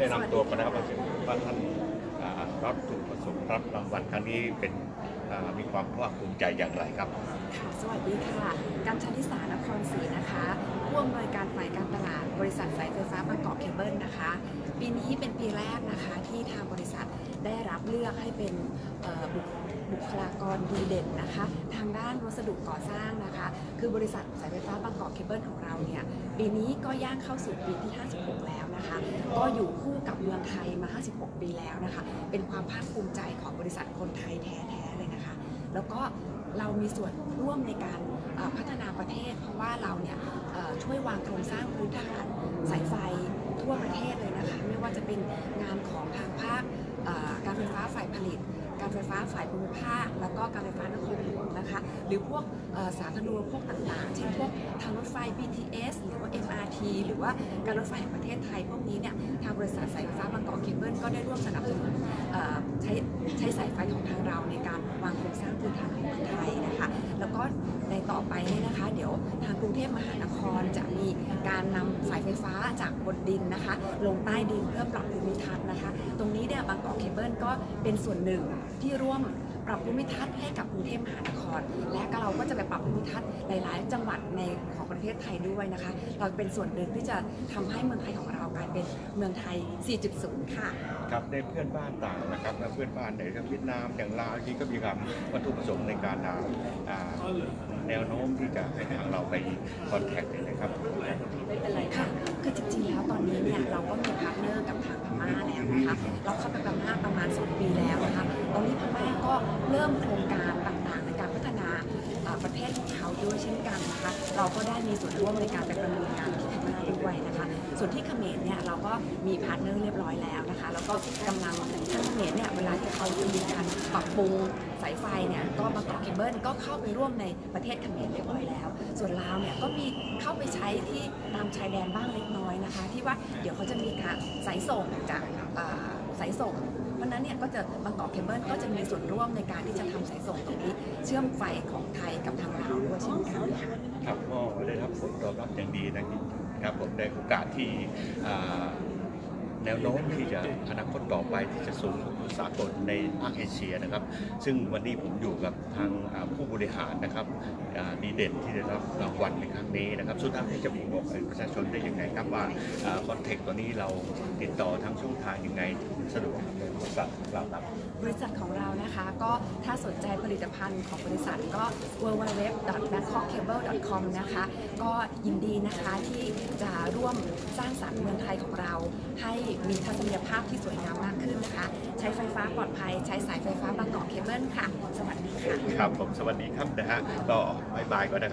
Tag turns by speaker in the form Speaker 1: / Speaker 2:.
Speaker 1: ได้นำตัวกันนะครับว่าท่านรับถูกประสบรับรางวัลครั้งนี้เป็นมีความภาคภูมิใจอย่างไรครับ
Speaker 2: ค่ะสวัสดีค่ะกัญชลิสานครศรีนะคะผู้อำนวยการฝ่ายการตลาดบริษัทสายไฟฟ้าบางกอกเคเบิลนะคะปีนี้เป็นปีแรกนะคะที่ทางบริษัทได้รับเลือกให้เป็นบุคบุคลากรดีเด่นนะคะทางด้านวัสดุก่อสร้างนะคะ คือบริษัทสายไฟฟ้าบางกอกเคเบิลของเราเนี่ยปีนี้ก็ย่างเข้าสู่ปีที่ 56 แล้วนะคะ ก็อยู่คู่กับเมืองไทยมา 56 ปีแล้วนะคะ เป็นความภาคภูมิใจของบริษัทคนไทยแท้ๆเลยนะคะ แล้วก็เรามีส่วนร่วมในการพัฒนาประเทศ เพราะว่าเราเนี่ยช่วยวางโครงสร้างพื้นฐานสายไฟทั่วประเทศเลยนะคะ ไม่ว่าจะเป็นงานของทางภาคการไฟฟ้าฝ่ายผลิต การไฟฟ้าฝ่ายภูมิภาค แล้วก็การไฟฟ้านครหลวงนะคะ หรือพวกสาธารณูปโภคต่างๆ เช่นพวกทางรถไฟ BTS หรือว่า MRT หรือว่าการรถไฟแห่งประเทศไทยพวกนี้เนี่ย บริษัทสายไฟฟ้าบางกอกเคเบิลก็ได้ร่วมสนับสนุนใช้ใช้สายไฟของทางเราในการวางโครงสร้างพื้นฐานของเมืองไทยนะคะ แล้วก็ในต่อไปนี่นะคะ เดี๋ยวทางกรุงเทพมหานครจะมีการนำสายไฟฟ้าจากบนดินนะคะ ลงใต้ดินเพื่อปรับภูมิทัศน์นะคะ ตรงนี้เนี่ยบางกอกเคเบิลก็เป็นส่วนหนึ่งที่ร่วม ปรับภูมิทัศน์ให้กับกรุงเทพมหานคร และก็เราก็จะไปปรับภูมิทัศน์หลาย ๆ จังหวัดในของประเทศไทยด้วยนะคะ เราเป็นส่วนหนึ่งที่จะทำให้เมืองไทยของเรากลายเป็นเมืองไทย 4.0 ค่ะ
Speaker 1: ครับในเพื่อนบ้านต่างนะครับและเพื่อนบ้านในทั้งเวียดนามอย่างลาวที่ก็มีความวัตถุประสงค์ในการอ่าอ่าแนวโน้มที่จะให้ทางเราไปคอนแทคเลยนะครับ
Speaker 2: ไม่เป็นไรค่ะคือจริง ๆ แล้วตอนนี้เนี่ยเราก็มีพาร์ทเนอร์กับทางพม่าแล้วนะคะเราเข้าไปพม่าประมาณ 2 ปีแล้ว นะคะตอนนี้พม่าก็เริ่มโครงการต่างๆ ในการพัฒนาประเทศของเขาด้วยเช่นกันนะคะ เราก็ได้มีส่วนร่วมในการไปประมูลงานที่พม่าด้วยนะคะ ส่วนที่เขมรเนี่ยเราก็มีพาร์ทเนอร์เรียบร้อยแล้วนะคะ แล้วก็กำลังทางเขมรเนี่ยเวลาที่เขาจะมีการปรับปรุงสายไฟเนี่ยก็บางกอกเคเบิลก็เข้าไปร่วมในประเทศเขมรเรียบร้อยแล้ว ส่วนลาวเนี่ยก็มีเข้าไปใช้ที่ตามชายแดนบ้างเล็กน้อยนะคะ ที่ว่าเดี๋ยวเขาจะมีการสายส่งจากสายส่ง เพราะนั้นเนี่ยก็จะบางกอกเคเบิลก็จะมีส่วนร่วมในการที่จะทำสายส่งตรงนี้ เชื่อมไฟของไทยกับทางลาวด้วยเช่นกันค
Speaker 1: รับก็ได้รับผลตอบรับอย่างดีนะครับผมได้โอกาสที่ แนวโน้มที่จะอนาคตต่อไปที่จะสู่สากลในภาคเอเชียนะครับ ซึ่งวันนี้ผมอยู่กับทางผู้บริหารนะครับดีเด่นที่ได้รับรางวัลในครั้งนี้นะครับ สุดท้ายที่จะบอกประชาชนได้ยังไงครับว่าคอนเทกต์ตัวนี้เราติดต่อทางช่องทางยังไงสะดวกกับเราครับ
Speaker 2: บริษัทของเรานะคะก็ถ้าสนใจผลิตภัณฑ์ของบริษัทก็ www.bangkokcable.com นะคะก็ยินดีนะคะที่จะร่วมสร้างสรรค์เมืองไทยของเราให้มีทัศนียภาพที่สวยงามมากขึ้นนะคะ ใช้ไฟฟ้าปลอดภัย ใช้สายไฟฟ้าบางกอกเคเบิลค่ะ สวัสดีค่ะ
Speaker 1: ครับผมสวัสดีครับนะฮะก็บายบายก่อนนะครับ